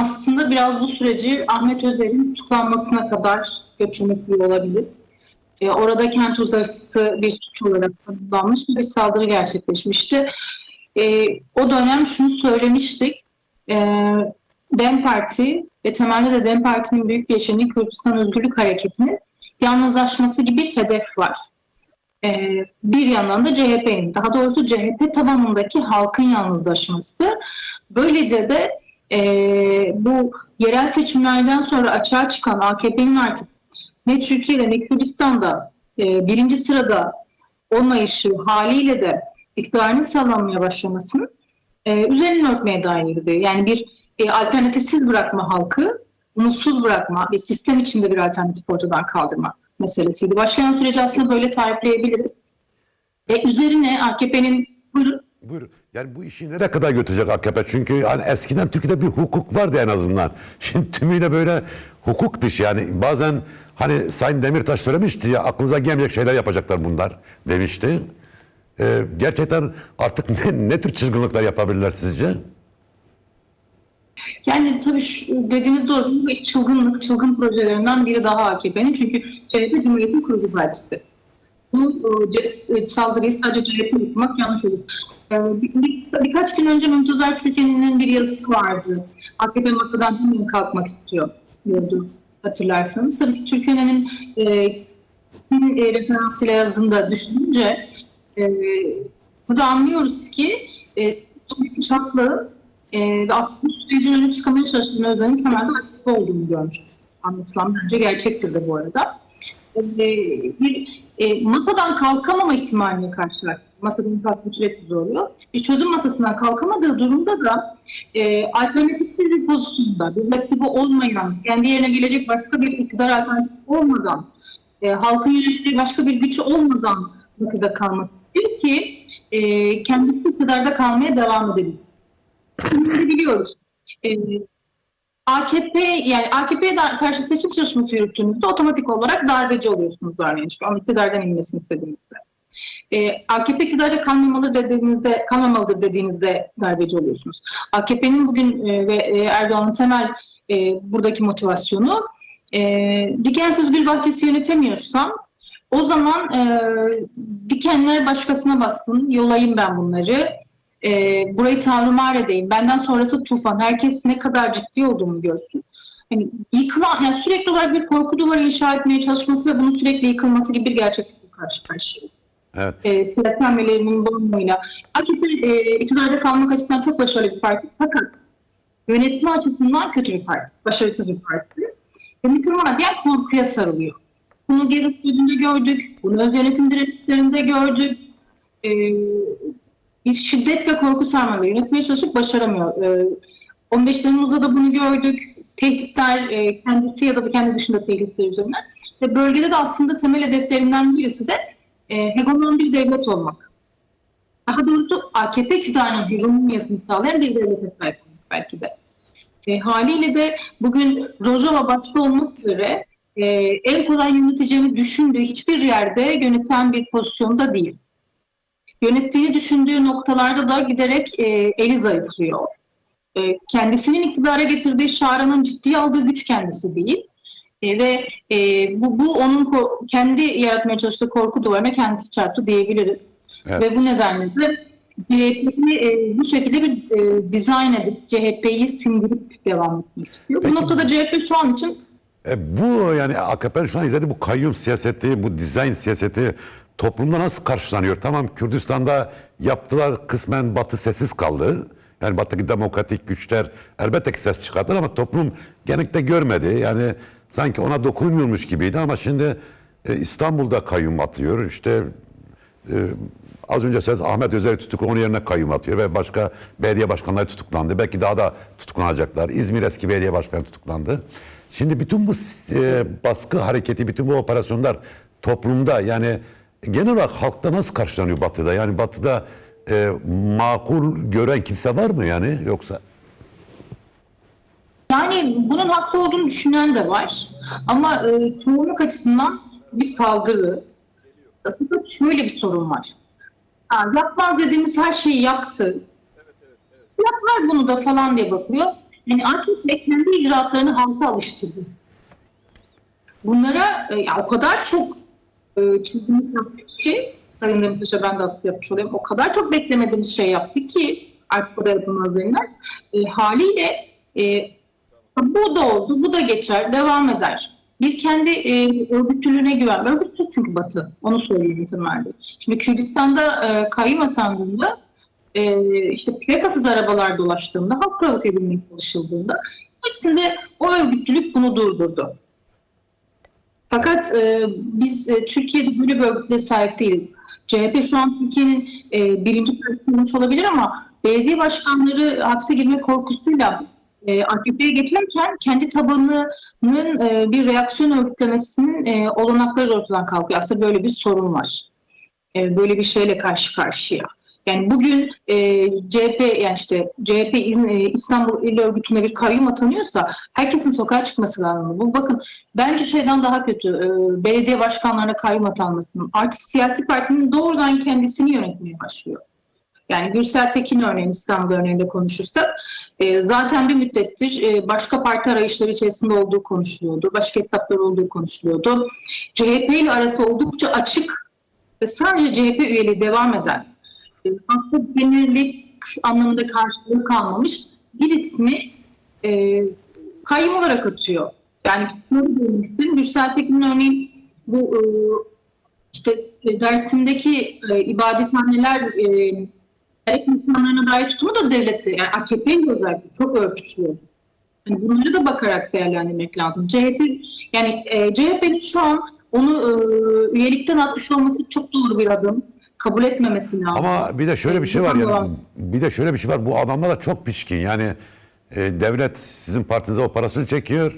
aslında biraz bu süreci Ahmet Özer'in tutuklanmasına kadar götürmek olabilir. E, orada kent uzarısı bir suç olarak tanımlanmış bir saldırı gerçekleşmişti. E, o dönem şunu söylemiştik. E, DEM Parti ve temelde de DEM Parti'nin büyük bileşeni Kürdistan Özgürlük Hareketi'nin yalnızlaşması gibi bir hedef var. E, bir yandan da CHP'nin, daha doğrusu CHP tabanındaki halkın yalnızlaşması. Böylece de e, bu yerel seçimlerden sonra açığa çıkan AKP'nin artık ne Türkiye'de ne Kürdistan'da e, birinci sırada olmayışı haliyle de iktidarını sağlamaya başlamasının e, üzerine örtmeye dairdi. Yani bir e, alternatifsiz bırakma halkı, umutsuz bırakma, bir sistem içinde bir alternatif ortadan kaldırma meselesiydi. Başlayan süreci aslında böyle tarifleyebiliriz. E, üzerine AKP'nin buyurun, Buyur. Yani bu işi nereye kadar götürecek AKP? Çünkü hani eskiden Türkiye'de bir hukuk vardı en azından. Şimdi tümüyle böyle hukuk dışı yani bazen hani Sayın Demirtaş söylemişti ya aklınıza gelmeyecek şeyler yapacaklar bunlar demişti. Ee, gerçekten artık ne, ne tür çılgınlıklar yapabilirler sizce? Yani tabii şu dediğiniz doğru. Çılgınlık, çılgın projelerinden biri daha AKP'nin. Çünkü CHP Cumhuriyet'in kurulu partisi. Bu e, saldırıyı sadece CHP yapmak yanlış olur. E, bir, bir, birkaç gün önce Mümtaz Türkiye'nin bir yazısı vardı. AKP masadan hemen kalkmak istiyor diyordu hatırlarsanız. Tabii Türkiye'nin e, e, referansıyla yazdığında düşününce e, burada anlıyoruz ki e, çok çaplı e, ve aslında sürecin önüne çıkamaya çalışan Özden'in temelde aktif olduğunu görmüş. Anlatılan bence gerçektir de bu arada. E, bir e, masadan kalkamama ihtimaline karşı masadan kalkmak sürekli zor oluyor. Bir çözüm masasından kalkamadığı durumda da e, alternatif bir pozisyonda, bir rakibi olmayan, kendi yerine gelecek başka bir iktidar alternatifi olmadan, e, halkın yönettiği başka bir güç olmadan masada kalmak istiyor ki e, kendisi iktidarda kalmaya devam edebilsin. Bunu biliyoruz. E, AKP yani AKP'ye karşı seçim çalışması yürüttüğünüzde otomatik olarak darbeci oluyorsunuz örneğin. Çünkü iktidardan inmesini istediğinizde. Ee, AKP iktidarda kalmamalıdır dediğinizde, kalmamalıdır dediğinizde darbeci oluyorsunuz. AKP'nin bugün e, ve e, Erdoğan'ın temel e, buradaki motivasyonu e, dikensiz gül bahçesi yönetemiyorsam o zaman e, dikenler başkasına bassın, yolayım ben bunları. E, burayı tarumar edeyim. Benden sonrası tufan. Herkes ne kadar ciddi olduğumu görsün. Hani yıkılan, yani sürekli olarak bir korku duvarı inşa etmeye çalışması ve bunun sürekli yıkılması gibi bir gerçeklikle karşı karşıyayız. Evet. E, siyasi hamlelerinin bulunmayla. AKP e, iktidarda kalmak açısından çok başarılı bir parti. Fakat yönetme açısından kötü bir parti. Başarısız bir parti. Ve mütevazı diğer korkuya sarılıyor. Bunu geri sürecinde gördük. Bunu öz yönetim direnişlerinde gördük. E, bir şiddet ve korku sarmalı yönetmeye çalışıp başaramıyor. Ee, 15 Temmuz'da da bunu gördük. Tehditler e, kendisi ya da kendi dışında tehditler üzerinden. Ve bölgede de aslında temel hedeflerinden birisi de e, hegemon bir devlet olmak. Daha doğrusu AKP iktidarının hegemonyasını sağlayan bir devlete sahip olmak belki de. E, haliyle de bugün Rojava başta olmak üzere e, en kolay yöneteceğini düşündüğü hiçbir yerde yöneten bir pozisyonda değil yönettiğini düşündüğü noktalarda da giderek e, eli zayıflıyor. E, kendisinin iktidara getirdiği şaranın ciddiye aldığı güç kendisi değil. E, ve e, bu, bu onun kendi yaratmaya çalıştığı korku duvarına kendisi çarptı diyebiliriz. Evet. Ve bu nedenle de CHP'yi e, bu şekilde bir e, dizayn edip CHP'yi sindirip devam etmek istiyor. Peki. Bu noktada CHP şu an için E, bu yani AKP'nin şu an izlediği bu kayyum siyaseti, bu dizayn siyaseti toplumda nasıl karşılanıyor? Tamam Kürdistan'da yaptılar kısmen Batı sessiz kaldı. Yani Batı'daki demokratik güçler elbette ki ses çıkardılar ama toplum genellikle görmedi. Yani sanki ona dokunmuyormuş gibiydi ama şimdi e, İstanbul'da kayyum atıyor. İşte e, az önce söz Ahmet Özer'i tutuklu onun yerine kayyum atıyor ve başka belediye başkanları tutuklandı. Belki daha da tutuklanacaklar. İzmir eski belediye başkanı tutuklandı. Şimdi bütün bu e, baskı hareketi, bütün bu operasyonlar toplumda yani genel olarak halkta nasıl karşılanıyor Batı'da? Yani Batı'da e, makul gören kimse var mı yani yoksa? Yani bunun haklı olduğunu düşünen de var. Ama e, çoğunluk açısından bir saldırı. Fakat şöyle bir sorun var. Ha, yapmaz dediğimiz her şeyi yaptı. Yapar bunu da falan diye bakılıyor. Yani artık kendi icraatlarını halka alıştırdı. Bunlara e, o kadar çok e, çizim yaptık ki Sayın Demirtaş'a ben de atıf yapmış olayım. O kadar çok beklemediğimiz şey yaptık ki artık o da yapılmaz denilen. E, haliyle e, bu da oldu, bu da geçer, devam eder. Bir kendi e, örgütlülüğüne güven. Örgütlü çünkü Batı. Onu söyleyeyim temelde. Şimdi Kürdistan'da e, kayyum atandığında e, işte plakasız arabalar dolaştığında, halk provoke edilmeye çalışıldığında hepsinde o örgütlülük bunu durdurdu. Fakat e, biz e, Türkiye'de böyle bir örgütlüğe sahip değiliz. CHP şu an Türkiye'nin e, birinci partisi olmuş olabilir ama belediye başkanları hapse girme korkusuyla e, AKP'ye getirirken kendi tabanının e, bir reaksiyon örgütlemesinin e, olanakları ortadan kalkıyor. Aslında böyle bir sorun var. E, böyle bir şeyle karşı karşıya. Yani bugün e, CHP yani işte CHP İzn- e, İstanbul İl Örgütü'ne bir kayyum atanıyorsa herkesin sokağa çıkması lazım. Bu bakın bence şeyden daha kötü e, belediye başkanlarına kayyum atanmasının artık siyasi partinin doğrudan kendisini yönetmeye başlıyor. Yani Gürsel Tekin örneğin İstanbul örneğinde konuşursak e, zaten bir müddettir e, başka parti arayışları içerisinde olduğu konuşuluyordu. Başka hesaplar olduğu konuşuluyordu. CHP ile arası oldukça açık ve sadece CHP üyeliği devam eden e, farklı genellik anlamında karşılığı kalmamış bir ismi e, kayyum olarak atıyor. Yani şöyle diyelim isterim. Gürsel Tekin'in örneğin bu e, işte e, Dersim'deki e, ibadethaneler e, gerek insanlarına dair tutumu da devleti, yani AKP ile özellikle çok örtüşüyor. Yani bunları da bakarak değerlendirmek lazım. CHP yani e, CHP'nin şu an onu e, üyelikten atmış olması çok doğru bir adım. Kabul etmemesi lazım. Ama bir de şöyle bir şey var yani. Bir de şöyle bir şey var. Bu adamlar da çok pişkin. Yani e, devlet sizin partinize operasyon çekiyor.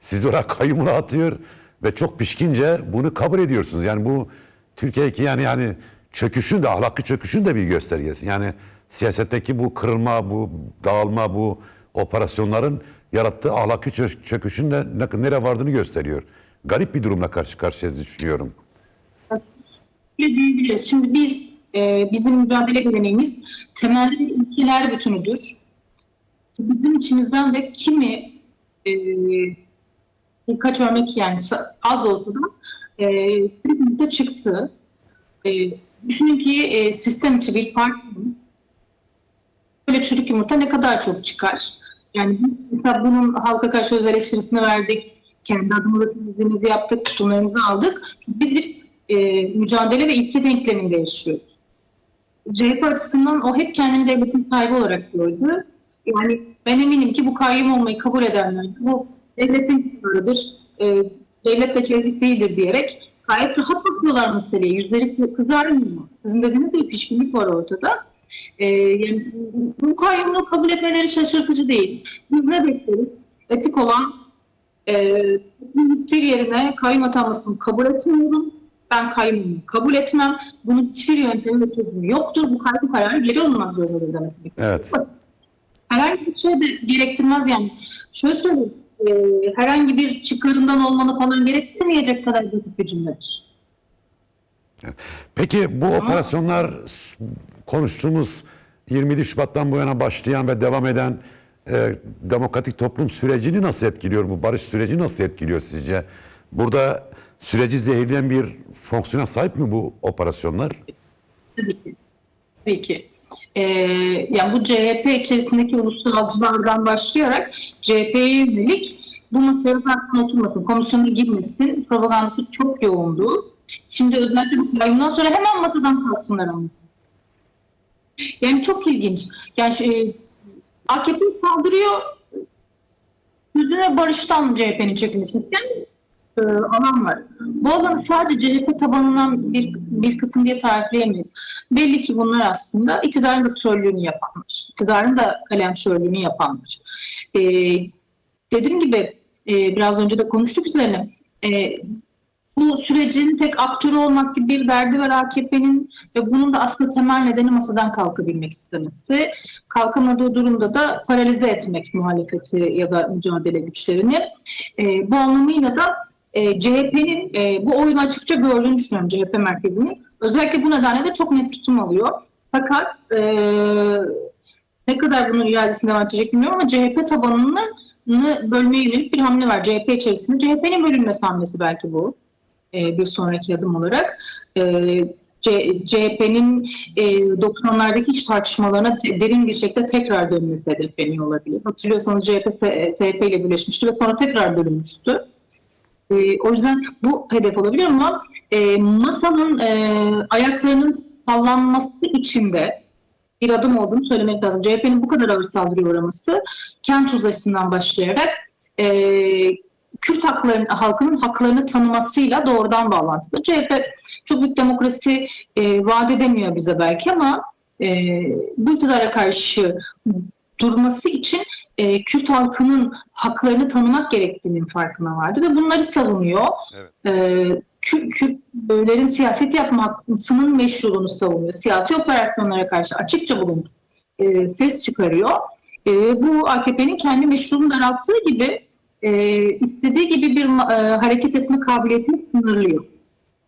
Sizi oraya kayyumuna atıyor ve çok pişkince bunu kabul ediyorsunuz. Yani bu Türkiye'deki yani yani çöküşün de ahlaki çöküşün de bir göstergesi. Yani siyasetteki bu kırılma, bu dağılma, bu operasyonların yarattığı ahlaki çö- çöküşün de ne, nereye vardığını gösteriyor. Garip bir durumla karşı karşıyayız düşünüyorum. Şimdi biz, e, bizim mücadele geleneğimiz temelde bir ilkeler bütünüdür. Bizim içimizden de kimi e, birkaç örnek yani az olsa da e, çıktı. E, düşünün ki e, sistem içi bir partinin böyle çürük yumurta ne kadar çok çıkar? Yani mesela bunun halka karşı öz eleştirisini verdik. Kendi adımıza temizliğimizi yaptık, tutumlarımızı aldık. Çünkü biz bir e, mücadele ve ilke denkleminde yaşıyoruz. CHP açısından o hep kendini devletin sahibi olarak gördü. Yani ben eminim ki bu kayyum olmayı kabul edenler bu devletin kararıdır, e, devletle çelişik değildir diyerek gayet rahat bakıyorlar meseleye. Yüzleri kızarmıyor. Sizin dediğiniz gibi pişkinlik var ortada. E, yani bu kayyumu kabul etmeleri şaşırtıcı değil. Biz ne bekleriz? Etik olan e, bir yerine kayyum atanmasını kabul etmiyorum. Ben kayyumumu kabul etmem. Bunun hiçbir yöntemi çözümü yoktur. Bu kayyum kararı geri alınmak zorundadır demesi. Evet. Herhangi bir şey de gerektirmez yani. Şöyle söyleyeyim. E, herhangi bir çıkarından olmanı falan gerektirmeyecek kadar basit bir cümledir. Peki bu operasyonlar konuştuğumuz 27 Şubat'tan bu yana başlayan ve devam eden e, demokratik toplum sürecini nasıl etkiliyor? Bu barış süreci nasıl etkiliyor sizce? Burada süreci zehirleyen bir fonksiyona sahip mi bu operasyonlar? Tabii ki. Tabii ki. Ee, yani bu CHP içerisindeki ulusalcılardan başlayarak CHP'ye yönelik bu masaya zaten oturmasın, komisyona girmesin propagandası çok yoğundu. Şimdi özellikle bu yayından sonra hemen masadan kalksınlar anlasın. Yani çok ilginç. Yani e, AKP saldırıyor, yüzüne barıştan CHP'nin çekilmesi isteyen e, alan var. Bu alanı sadece CHP tabanından bir, bir kısım diye tarifleyemeyiz. Belli ki bunlar aslında iktidarın da trollüğünü yapanlar. iktidarın da kalemşörlüğünü yapanlar. E, dediğim gibi e, biraz önce de konuştuk üzerine. E, bu sürecin tek aktörü olmak gibi bir derdi var AKP'nin ve bunun da aslında temel nedeni masadan kalkabilmek istemesi. Kalkamadığı durumda da paralize etmek muhalefeti ya da mücadele güçlerini. E, bu anlamıyla da e, CHP'nin e, bu oyunu açıkça gördüğünü düşünüyorum CHP merkezinin. Özellikle bu nedenle de çok net tutum alıyor. Fakat e, ne kadar bunun iadesini devam edecek bilmiyorum ama CHP tabanını bölmeye yönelik bir hamle var CHP içerisinde. CHP'nin bölünmesi hamlesi belki bu. e, bir sonraki adım olarak. E, CHP'nin e, 90'lardaki iç tartışmalarına derin bir şekilde tekrar dönmesi hedefleniyor olabilir. Hatırlıyorsanız CHP SHP ile birleşmişti ve sonra tekrar bölünmüştü. E, o yüzden bu hedef olabilir ama e, masanın e, ayaklarının sallanması içinde bir adım olduğunu söylemek lazım. CHP'nin bu kadar ağır saldırıya uğraması kent uzlaşısından başlayarak e, Kürt hakların, halkının haklarını tanımasıyla doğrudan bağlantılı. CHP çok büyük demokrasi e, vaat edemiyor bize belki ama e, bu iktidara karşı durması için e, Kürt halkının haklarını tanımak gerektiğinin farkına vardı ve bunları savunuyor. Evet. E, Kürt, Kürtlerin siyaset yapmasının meşruluğunu savunuyor. Siyasi operasyonlara karşı açıkça bulun e, ses çıkarıyor. E, bu AKP'nin kendi meşruluğunu daralttığı gibi e, istediği gibi bir e, hareket etme kabiliyetini sınırlıyor.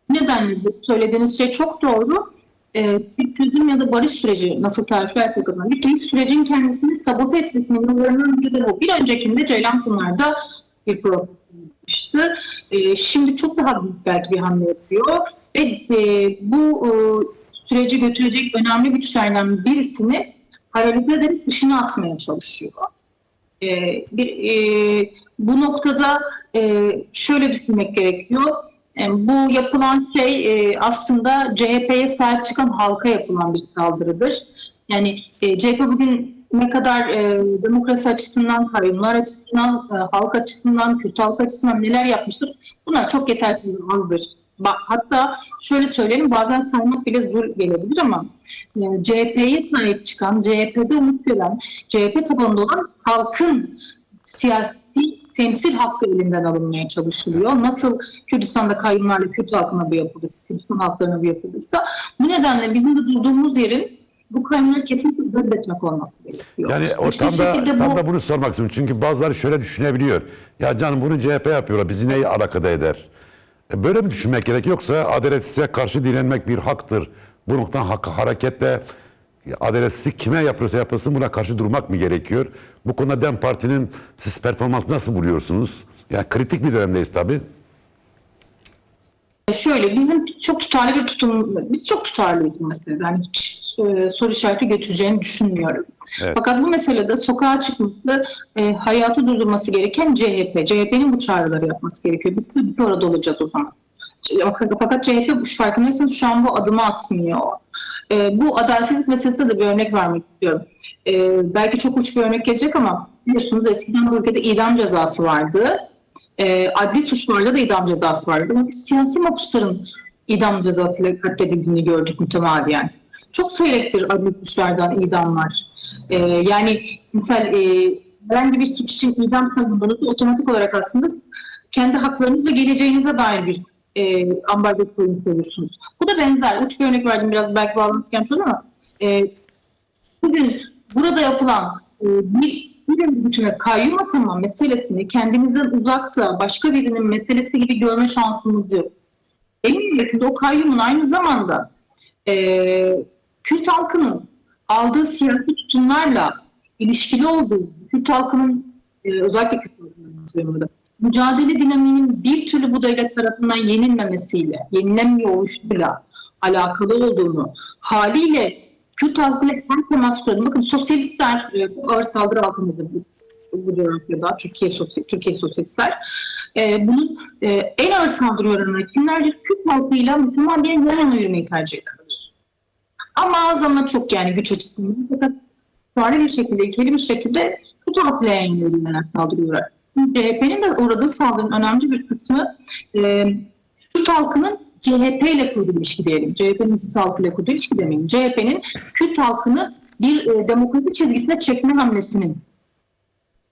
Nedenle bu söylediğiniz şey çok doğru. E, bir çözüm ya da barış süreci nasıl tariflersek adına bir sürecin kendisini sabote etmesinin yollarından biri de bu. Bir öncekinde Ceylanpınar'da bir problem yapmıştı. E, şimdi çok daha büyük belki bir hamle yapıyor ve e, bu e, süreci götürecek önemli güçlerden birisini paralize ederek dışına atmaya çalışıyor. E, bir, e, bu noktada e, şöyle düşünmek gerekiyor. E, bu yapılan şey e, aslında CHP'ye sahip çıkan halka yapılan bir saldırıdır. Yani e, CHP bugün ne kadar demokrasi açısından, kayyumlar açısından, halk açısından, Kürt halk açısından neler yapmıştır? Bunlar çok yeterli azdır. Bak, hatta şöyle söyleyelim bazen saymak bile zor gelebilir ama yani CHP'ye sahip çıkan, CHP'de umut gören, CHP tabanında olan halkın siyasi temsil hakkı elinden alınmaya çalışılıyor. Nasıl Kürdistan'da kayyumlarla Kürt halkına bu yapılırsa, Kürdistan halklarına bu yapılırsa. Bu nedenle bizim de durduğumuz yerin bu kayyumları kesinlikle reddetmek olması gerekiyor. Yani o Hiçbir tam da, tam bu- da bunu sormak istiyorum. Çünkü bazıları şöyle düşünebiliyor. Ya canım bunu CHP yapıyorlar. Bizi neyi alakada eder? E böyle mi düşünmek gerek? Yoksa adaletsizliğe karşı direnmek bir haktır. Bu noktadan hak, hareketle adaletsizlik kime yapılırsa yapılsın buna karşı durmak mı gerekiyor? Bu konuda DEM Parti'nin siz performans nasıl buluyorsunuz? Yani kritik bir dönemdeyiz tabii. Şöyle bizim çok tutarlı bir tutum, biz çok tutarlıyız bu meselede. Yani hiç e, soru işareti götüreceğini düşünmüyorum. Evet. Fakat bu meselede sokağa çıkması, e, hayatı durdurması gereken CHP. CHP'nin bu çağrıları yapması gerekiyor. Biz tabii orada olacağız o zaman. Fakat CHP şu farkındaysanız şu an bu adımı atmıyor. E, bu adaletsizlik meselesine de bir örnek vermek istiyorum. E, belki çok uç bir örnek gelecek ama biliyorsunuz eskiden bu ülkede idam cezası vardı. E, adli suçlarda da idam cezası vardı. Ama siyasi mahpusların idam cezasıyla katledildiğini gördük mütemadiyen. Çok seyrektir adli suçlardan idamlar. E, yani misal e, herhangi bir suç için idam savunmanızı otomatik olarak aslında kendi haklarınız ve geleceğinize dair bir e, ambargo koymuş olursunuz. Bu da benzer. Uç bir örnek verdim biraz belki bağlantısı gelmiş olur ama e, bugün burada yapılan e, bir bir bütüne kayyum atama meselesini kendinizden uzakta başka birinin meselesi gibi görme şansınız yok. En nihayetinde o kayyumun aynı zamanda e, Kürt halkının aldığı siyasi tutumlarla ilişkili olduğu, Kürt halkının e, özellikle Kürt halkının mücadele dinamiğinin bir türlü bu devlet tarafından yenilmemesiyle, yenilenmiyor oluşuyla alakalı olduğunu, haliyle Kürt halkıyla her temas kuralım. Bakın sosyalistler e, ağır saldırı altındadır bu, bu coğrafyada, Türkiye, sosyal, Türkiye sosyalistler. E, bunun e, en ağır saldırı oranına kimlerdir? Kürt halkıyla Müslüman diye yan yana yürümeyi tercih ederler. Ama az ama çok yani güç açısından. Fakat tutarlı bir şekilde, ilkeli bir şekilde Kürt halkıyla yan yana yürümeyen saldırıyorlar. CHP'nin de uğradığı saldırının önemli bir kısmı e, Kürt halkının CHP ile kurduğu ilişki diyelim. CHP'nin Kürt halkıyla kurduğu ilişki demeyin. CHP'nin Kürt halkını bir e, demokrasi çizgisine çekme hamlesinin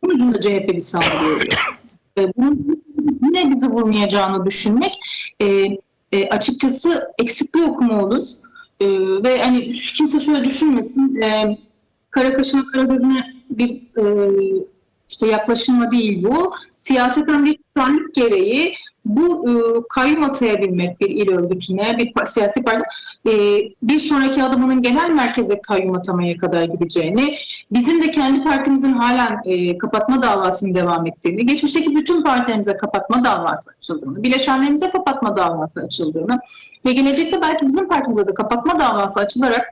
sonucunda CHP bir saldırıyor. e, bunun yine bizi vurmayacağını düşünmek e, e, açıkçası eksik bir okuma olur. E, ve hani kimse şöyle düşünmesin. E, kara kaşına kara gözüne bir e, işte yaklaşımla değil bu. Siyaseten bir tutarlılık gereği bu e, kayyum atayabilmek bir il örgütüne, bir siyasi parti e, bir sonraki adımının genel merkeze kayyum atamaya kadar gideceğini, bizim de kendi partimizin halen e, kapatma davasının devam ettiğini, geçmişteki bütün partilerimize kapatma davası açıldığını, bileşenlerimize kapatma davası açıldığını ve gelecekte belki bizim partimize de kapatma davası açılarak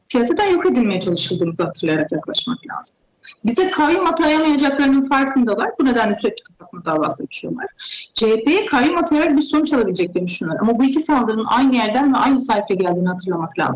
siyaseten yok edilmeye çalışıldığımızı hatırlayarak yaklaşmak lazım. Bize kayyum atayamayacaklarının farkındalar. Bu nedenle sürekli kapatma davası açıyorlar. CHP'ye kayyum atayarak bir sonuç alabileceklerini düşünüyorlar. Ama bu iki saldırının aynı yerden ve aynı sayfa geldiğini hatırlamak lazım.